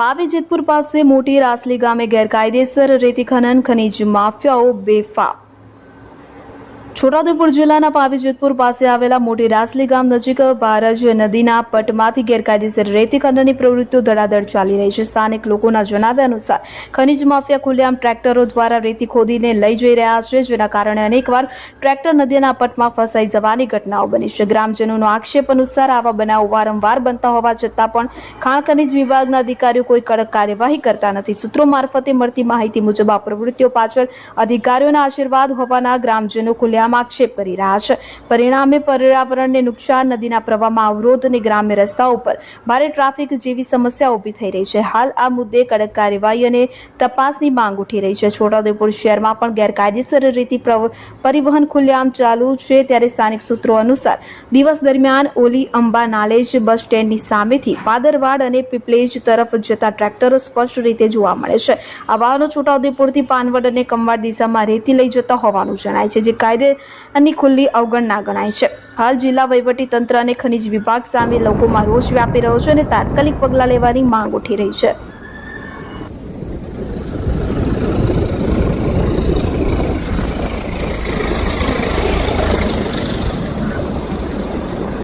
પાવી જેતપુર પાસે મોટી રાસલી ગામે ગેરકાયદેસર રેતી ખનન ખનીજ માફિયાઓ બેફામ છોટાઉદેપુર જિલ્લાના પાવી જેતપુર પાસે આવેલા મોટી રાસલી ગામ નજીક બારજ નદીના પટમાંથી ગેરકાયદેસર રેતી ખનનની પ્રવૃત્તિઓ ધડાધડ ચાલી રહી છે. સ્થાનિક લોકોના જણાવ્યા અનુસાર, ખનીજ માફિયા ખુલ્લેઆમ ટ્રેક્ટરો દ્વારા રેતી ખોદીને લઈ જઈ રહ્યા છે, જેના કારણે અનેકવાર ટ્રેક્ટર નદીના પટમાં ફસાઈ જવાની ઘટનાઓ બની છે. ગ્રામજનોનો આક્ષેપ અનુસાર આવા બનાવો વારંવાર બનતા હોવા છતાં પણ ખાણ ખનીજ વિભાગના અધિકારીઓ કોઈ કડક કાર્યવાહી કરતા નથી. સૂત્રો મારફતે મળતી માહિતી મુજબ આ પ્રવૃત્તિઓ પાછળ અધિકારીઓના આશીર્વાદ હોવાના ગ્રામજનો ખુલ્લેઆમ આક્ષેપ કરી રહ્યા છે. પરિણામે પર્યાવરણને નુકસાન, નદીના પ્રવાહમાં અવરોધ અને ગ્રામ્ય રસ્તાઓ પર ભારે ટ્રાફિક જેવી સમસ્યા ઊભી થઈ રહી છે. હાલ આ મુદ્દે કડક કાર્યવાહી અને તપાસની માંગ ઉઠી રહી છે. છોટાઉદેપુર શહેરમાં પણ ગેરકાયદેસર રીતે પ્રવ- પરિવહન ખુલ્લેઆમ ચાલુ છે. ત્યારે સ્થાનિક સૂત્રો અનુસાર દિવસ દરમિયાન ઓલી અંબા નાલેજ બસ સ્ટેન્ડની સામેથી પાદરવાડ અને પીપલેજ તરફ જતા ટ્રેક્ટરો સ્પષ્ટ રીતે જોવા મળે છે. આ વાહનો છોટાઉદેપુરથી પાનવડ અને કમવાડ દિશામાં રેતી લઈ જતા હોવાનું જણાય છે. જે કાયદેની ખુલ્લી અવગણના ગણાય છે. હાલ જિલ્લા વહીવટી તંત્ર અને ખનીજ વિભાગ સામે લોકોમાં રોષ વ્યાપી રહ્યો છે અને તાત્કાલિક પગલાં લેવાની માંગ ઉઠી રહી છે.